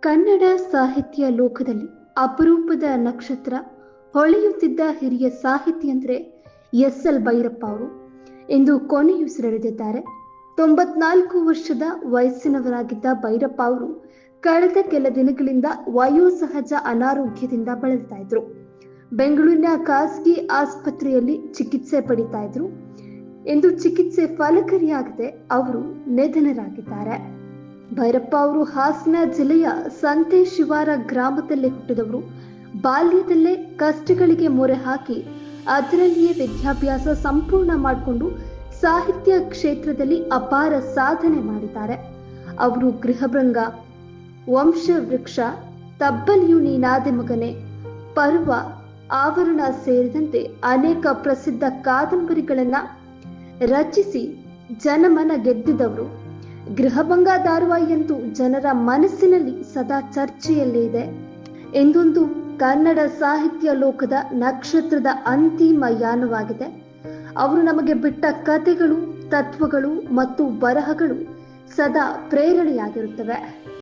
ಕನ್ನಡ ಸಾಹಿತ್ಯ ಲೋಕದಲ್ಲಿ ಅಪರೂಪದ ನಕ್ಷತ್ರ ಹೊಳೆಯುತ್ತಿದ್ದ ಹಿರಿಯ ಸಾಹಿತಿ ಅಂದರೆ ಎಸ್ ಎಲ್ ಭೈರಪ್ಪ ಅವರು. ಎಂದು ಕೊನೆಯುಸಿರೆಳೆದಿದ್ದಾರೆ ತೊಂಬತ್ನಾಲ್ಕು ವರ್ಷದ ವಯಸ್ಸಿನವರಾಗಿದ್ದ ಭೈರಪ್ಪ ಅವರು ಕಳೆದ ಕೆಲ ದಿನಗಳಿಂದ ವಯೋಸಹಜ ಅನಾರೋಗ್ಯದಿಂದ ಬಳಲ್ತಾ ಇದ್ರು. ಬೆಂಗಳೂರಿನ ಖಾಸಗಿ ಆಸ್ಪತ್ರೆಯಲ್ಲಿ ಚಿಕಿತ್ಸೆ ಪಡಿತಾ ಇದ್ರು. ಎಂದು ಚಿಕಿತ್ಸೆ ಫಲಕಾರಿಯಾಗದೆ ಅವರು ನಿಧನರಾಗಿದ್ದಾರೆ. ಭೈರಪ್ಪ ಅವರು ಹಾಸನ ಜಿಲ್ಲೆಯ ಸಂತೆ ಶಿವಾರ ಗ್ರಾಮದಲ್ಲೇ ಹುಟ್ಟಿದವರು. ಬಾಲ್ಯದಲ್ಲೇ ಕಷ್ಟಗಳಿಗೆ ಮೊರೆ ಹಾಕಿ ಅದರಲ್ಲಿಯೇ ವಿದ್ಯಾಭ್ಯಾಸ ಸಂಪೂರ್ಣ ಮಾಡಿಕೊಂಡು ಸಾಹಿತ್ಯ ಕ್ಷೇತ್ರದಲ್ಲಿ ಅಪಾರ ಸಾಧನೆ ಮಾಡಿದ್ದಾರೆ. ಅವರು ಗೃಹಭೃಂಗ ವಂಶವೃಕ್ಷ ತಬ್ಬಲಿಯು ನೀನಾದೆ ಮಗನೆ ಪರ್ವ, ಆವರಣ ಸೇರಿದಂತೆ ಅನೇಕ ಪ್ರಸಿದ್ಧ ಕಾದಂಬರಿಗಳನ್ನ ರಚಿಸಿ ಜನಮನ ಗೆದ್ದಿದವರು. ಗೃಹಭಂಗ ಧಾರಾವಾಹಿಯಂತೂ ಜನರ ಮನಸ್ಸಿನಲ್ಲಿ ಸದಾ ಚರ್ಚೆಯಲ್ಲೇ ಇದೆ. ಎಂದೊಂದು ಕನ್ನಡ ಸಾಹಿತ್ಯ ಲೋಕದ ನಕ್ಷತ್ರದ ಅಂತಿಮ ಯಾನವಾಗಿದೆ. ಅವರು ನಮಗೆ ಬಿಟ್ಟ ಕಥೆಗಳು, ತತ್ವಗಳು ಮತ್ತು ಬರಹಗಳು ಸದಾ ಪ್ರೇರಣೆಯಾಗಿರುತ್ತವೆ.